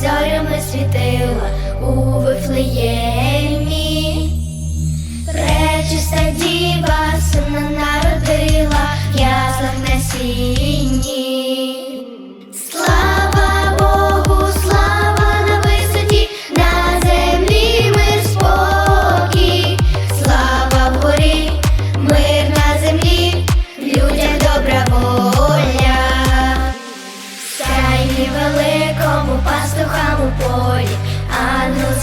зорями світила у Вифлеємі. Пастухам у полі, ангел